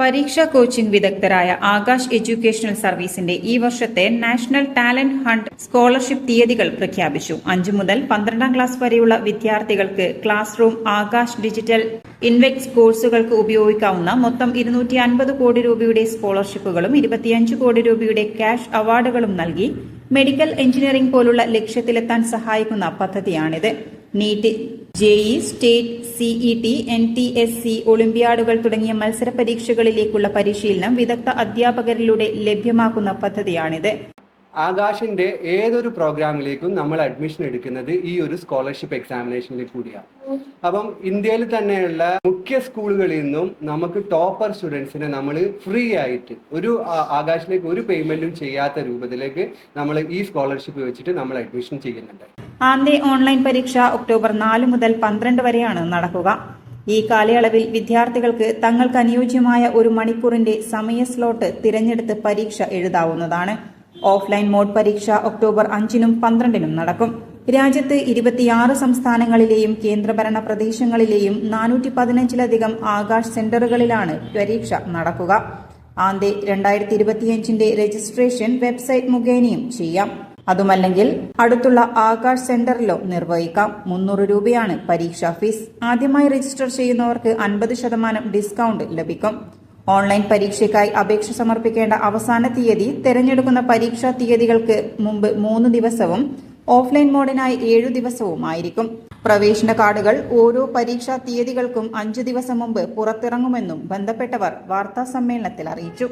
പരീക്ഷാ കോച്ചിംഗ് വിദഗ്ധരായ ആകാശ് എഡ്യൂക്കേഷണൽ സർവീസിന്റെ ഈ വർഷത്തെ നാഷണൽ ടാലന്റ് ഹണ്ട് സ്കോളർഷിപ്പ് തീയതികൾ പ്രഖ്യാപിച്ചു. അഞ്ചു മുതൽ പന്ത്രണ്ടാം ക്ലാസ് വരെയുള്ള വിദ്യാർത്ഥികൾക്ക് ക്ലാസ് റൂം ആകാശ് ഡിജിറ്റൽ ഇൻവെക്സ് കോഴ്സുകൾക്ക് ഉപയോഗിക്കാവുന്ന മൊത്തം ഇരുന്നൂറ്റി അൻപത് കോടി രൂപയുടെ സ്കോളർഷിപ്പുകളും ഇരുപത്തിയഞ്ച് കോടി രൂപയുടെ ക്യാഷ് അവാർഡുകളും നൽകി മെഡിക്കൽ എഞ്ചിനീയറിംഗ് പോലുള്ള ലക്ഷ്യത്തിലെത്താൻ സഹായിക്കുന്ന പദ്ധതിയാണിത്. NEET JEE state C E T N T S C ഒളിമ്പ്യാഡുകൾ തുടങ്ങിയ മത്സര പരീക്ഷകളിലേക്കുള്ള പരിശീലനം വിദഗ്ധ അധ്യാപകരിലൂടെ ലഭ്യമാക്കുന്ന പദ്ധതിയാണിത്. ആകാശിന്റെ ഏതൊരു പ്രോഗ്രാമിലേക്കും നമ്മൾ അഡ്മിഷൻ എടുക്കുന്നത് ഈ ഒരു സ്കോളർഷിപ്പ് എക്സാമിനേഷനിൽ കൂടിയാണ് അപ്പം ഇന്ത്യയിൽ തന്നെയുള്ള മുഖ്യ സ്കൂളുകളിൽ നിന്നും നമുക്ക് ടോപ്പർ സ്റ്റുഡൻസിനെ നമ്മൾ ഫ്രീ ആയിട്ട് ഒരു ആകാശിലേക്ക് ഒരു പേയ്മെന്റും ചെയ്യാത്ത രൂപത്തിലേക്ക് നമ്മൾ ഈ സ്കോളർഷിപ്പ് വെച്ചിട്ട് നമ്മൾ അഡ്മിഷൻ ചെയ്യുന്നുണ്ട്. ആദ്യ ഓൺലൈൻ പരീക്ഷ ഒക്ടോബർ നാല് മുതൽ പന്ത്രണ്ട് വരെയാണ് നടക്കുക. ഈ കാലയളവിൽ വിദ്യാർത്ഥികൾക്ക് തങ്ങൾക്ക് അനുയോജ്യമായ ഒരു മണിക്കൂറിന്റെ സമയ സ്ലോട്ട് തിരഞ്ഞെടുത്ത് പരീക്ഷ എഴുതാവുന്നതാണ്. ഓഫ്ലൈൻ മോഡ് പരീക്ഷ ഒക്ടോബർ അഞ്ചിനും പന്ത്രണ്ടിനും നടക്കും. രാജ്യത്ത് ഇരുപത്തിയാറ് സംസ്ഥാനങ്ങളിലെയും കേന്ദ്രഭരണ പ്രദേശങ്ങളിലെയും നാനൂറ്റി പതിനഞ്ചിലധികം ആകാശ് സെന്ററുകളിലാണ് പരീക്ഷ നടക്കുക. ആന്തേ രണ്ടായിരത്തി ഇരുപത്തിയഞ്ചിന്റെ രജിസ്ട്രേഷൻ വെബ്സൈറ്റ് മുഖേനയും ചെയ്യാം. അതുമല്ലെങ്കിൽ അടുത്തുള്ള ആകാശ് സെന്ററിലോ നിർവഹിക്കാം. മുന്നൂറ് രൂപയാണ് പരീക്ഷാ ഫീസ്. ആദ്യമായി രജിസ്റ്റർ ചെയ്യുന്നവർക്ക് അൻപത് ശതമാനം ഡിസ്കൗണ്ട് ലഭിക്കും. ഓൺലൈൻ പരീക്ഷയ്ക്കായി അപേക്ഷ സമർപ്പിക്കേണ്ട അവസാന തീയതി തെരഞ്ഞെടുക്കുന്ന പരീക്ഷാ തീയതികൾക്ക് മുമ്പ് മൂന്ന് ദിവസവും ഓഫ്ലൈൻ മോഡിനായി ഏഴു ദിവസവും ആയിരിക്കും. പ്രവേശന കാർഡുകൾ ഓരോ പരീക്ഷാ തീയതികൾക്കും അഞ്ചു ദിവസം മുമ്പ് പുറത്തിറങ്ങുമെന്നും ബന്ധപ്പെട്ടവർ വാർത്താ സമ്മേളനത്തിൽ അറിയിച്ചു.